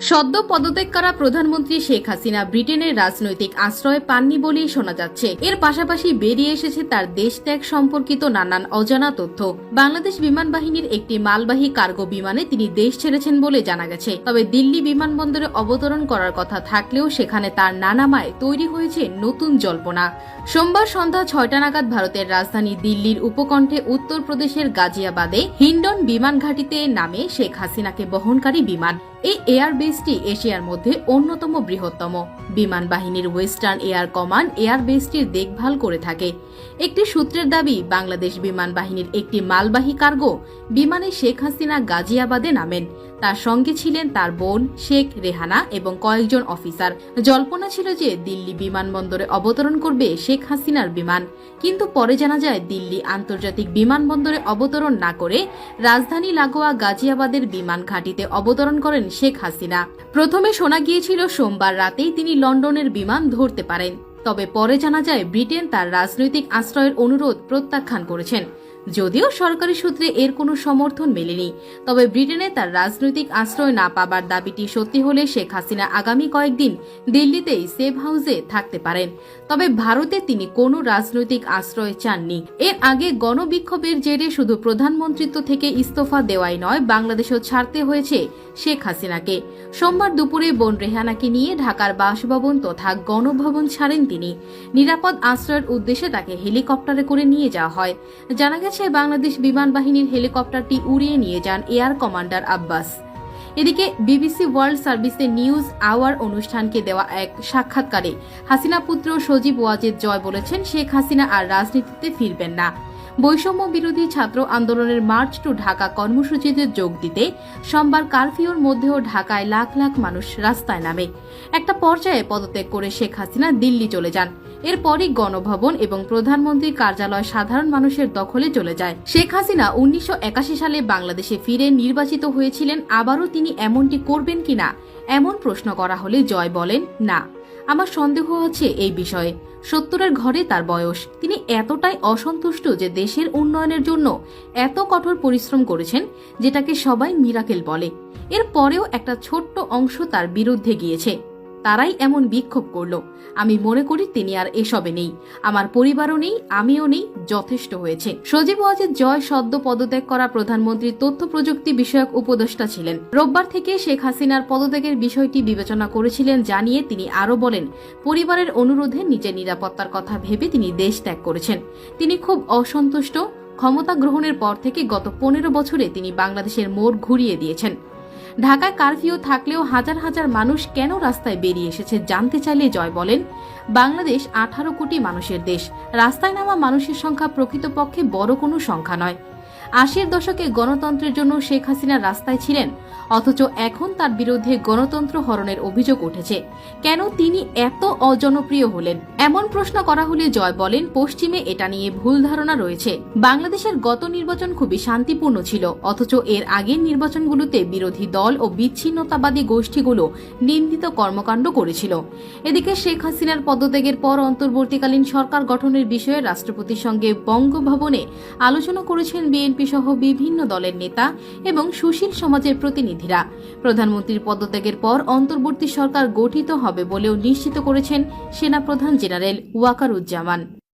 সদ্য পদত্যাগ করা প্রধানমন্ত্রী শেখ হাসিনা ব্রিটেনের রাজনৈতিক আশ্রয় পাননি বলেই শোনা যাচ্ছে। এর পাশাপাশি বেরিয়ে এসেছে তার দেশ ত্যাগ সম্পর্কিত নানান অজানা তথ্য। বাংলাদেশ বিমান বাহিনীর একটি মালবাহী কার্গো বিমানে তিনি দেশ ছেড়েছেন বলে জানা গেছে। তবে দিল্লি বিমানবন্দরে অবতরণ করার কথা থাকলেও সেখানে তার নানামায় তৈরি হয়েছে নতুন জল্পনা। সোমবার সন্ধ্যা ছয়টা নাগাদ ভারতের রাজধানী দিল্লির উপকণ্ঠে উত্তরপ্রদেশের গাজিয়াবাদে হিন্ডন বিমান ঘাঁটিতে নামে শেখ হাসিনাকে বহনকারী বিমান। এই এয়ার বেসটি এশিয়ার মধ্যে অন্যতম বৃহত্তম। বিমান বাহিনীর ওয়েস্টার্ন এয়ার কমান্ড এয়ার বেসটির দেখভাল করে থাকে। একটি সূত্রের দাবি, বাংলাদেশ বিমান বাহিনীর একটি মালবাহী কার্গো বিমানে শেখ হাসিনা গাজিয়াবাদে নামেন। তার সঙ্গে ছিলেন তার বোন শেখ রেহানা এবং কয়েকজন অফিসার। জল্পনা ছিল যে দিল্লি বিমানবন্দরে অবতরণ করবে শেখ হাসিনার বিমান। কিন্তু পরে জানা যায় দিল্লি আন্তর্জাতিক বিমানবন্দরে অবতরণ না করে রাজধানী লাগোয়া গাজিয়াবাদের বিমান ঘাঁটিতে অবতরণ করেন শেখ হাসিনা। প্রথমে শোনা গিয়েছিল সোমবার রাতেই তিনি লন্ডনের বিমান ধরতে পারেন। তবে পরে জানা যায় ব্রিটেন তার রাজনৈতিক আশ্রয়ের অনুরোধ প্রত্যাখ্যান করেছেন। যদিও সরকারি সূত্রে এর কোনো সমর্থন মেলেনি, তবে ব্রিটেনে তার রাজনৈতিক আশ্রয় না পাবার দাবিটি সত্যি হলে শেখ হাসিনা আগামী কয়েকদিন দিল্লিতেই সেফ হাউসে থাকতে পারেন। তবে ভারতে তিনি কোনো রাজনৈতিক আশ্রয় চাননি। এর আগে গণবিক্ষোভের জেরে শুধু প্রধানমন্ত্রিত্ব থেকে ইস্তফা দেওয়াই নয়, বাংলাদেশও ছাড়তে হয়েছে শেখ হাসিনাকে। সোমবার দুপুরে বোন রেহানাকে নিয়ে ঢাকার বাসভবন তথা গণভবন ছাড়েন তিনি। নিরাপদ আশ্রয়ের উদ্দেশ্যে তাকে হেলিকপ্টারে করে নিয়ে যাওয়া হয়। জানা গেছে বাংলাদেশ বিমান বাহিনীর হেলিকপ্টারটি উড়িয়ে নিয়ে যান এয়ার কমান্ডার আব্বাস। এদিকে বিবিসি ওয়ার্ল্ড সার্ভিসের নিউজ আওয়ার অনুষ্ঠানকে দেওয়া এক সাক্ষাৎকারে হাসিনা পুত্র সজীব ওয়াজেদ জয় বলেছেন, শেখ হাসিনা আর রাজনীতিতে ফিরবেন না। বৈষম্য বিরোধী ছাত্র আন্দোলনের মার্চ টু ঢাকা কর্মসূচিতে যোগ দিতে সোমবার কারফিউর মধ্যেও ঢাকায় লাখ লাখ মানুষ রাস্তায় নামে। একটা পর্যায়ে পদত্যাগ করে শেখ হাসিনা দিল্লি চলে যান। এরপরই গণভবন এবং প্রধানমন্ত্রীর কার্যালয় সাধারণ মানুষের দখলে চলে যায়। শেখ হাসিনা উনিশশো একাশি সালে বাংলাদেশে ফিরে নির্বাচিত হয়েছিলেন, আবারও তিনি এমনটি করবেন কিনা এমন প্রশ্ন করা হলে জয় বলেন, না। আমার সন্দেহ আছে এই বিষয়ে। সত্তরের ঘরে তার বয়স। তিনি এতটাই অসন্তুষ্ট যে দেশের উন্নয়নের জন্য এত কঠোর পরিশ্রম করেছেন, যেটাকে সবাই মিরাকেল বলে। এর পরেও একটা ছোট্ট অংশ তার বিরুদ্ধে গিয়েছে। তারাই এমন বিক্ষোভ করল। আমি মনে করি তিনি আর এসবে নেই। আমার পরিবারও নেই, আমিও নেই, যথেষ্ট হয়েছে। সজীব ওয়াজেদ জয় সদ্য পদত্যাগ করা প্রধানমন্ত্রীর তথ্য প্রযুক্তি বিষয়ক উপদেষ্টা ছিলেন। রোববার থেকে শেখ হাসিনার পদত্যাগের বিষয়টি বিবেচনা করেছিলেন জানিয়ে তিনি আরও বলেন, পরিবারের অনুরোধে নিজের নিরাপত্তার কথা ভেবে তিনি দেশ ত্যাগ করেছেন। তিনি খুব অসন্তুষ্ট। ক্ষমতা গ্রহণের পর থেকে গত পনেরো বছরে তিনি বাংলাদেশের মোড় ঘুরিয়ে দিয়েছেন। ঢাকায় কারফিউ থাকলেও হাজার হাজার মানুষ কেন রাস্তায় বেরিয়ে এসেছে জানতে চাইলে জয় বলেন। বাংলাদেশ আঠারো কোটি মানুষের দেশ। রাস্তায় নামা মানুষের সংখ্যা প্রকৃতপক্ষে বড় কোনো সংখ্যা নয়। আশির দশকে গণতন্ত্রের জন্য শেখ হাসিনা রাস্তায় ছিলেন। অথচ এখন তার বিরুদ্ধে গণতন্ত্র হরণের অভিযোগ উঠেছে। কেন তিনি এত অজনপ্রিয় হলেন? এমন প্রশ্ন করা হলে জয় বলেন, পশ্চিমে এটা নিয়ে ভুল ধারণা রয়েছে। বাংলাদেশের গত নির্বাচন খুবই শান্তিপূর্ণ ছিল, অথচ এর আগের নির্বাচনগুলোতে বিরোধী দল ও বিচ্ছিন্নতাবাদী গোষ্ঠীগুলো নিন্দিত কর্মকাণ্ড করেছিল। এদিকে শেখ হাসিনার পদত্যাগের পর অন্তর্বর্তীকালীন সরকার গঠনের বিষয়ে রাষ্ট্রপতির সঙ্গে বঙ্গভবনে আলোচনা করেছেন বিএনপি সহ বিভিন্ন দলের নেতা এবং সুশীল সমাজের প্রতিনিধিরা। প্রধানমন্ত্রীর পদত্যাগের পর অন্তর্বর্তী সরকার গঠিত হবে বলেও নিশ্চিত করেছেন সেনাপ্রধান জেনারেল ওয়াকারুজ্জামান।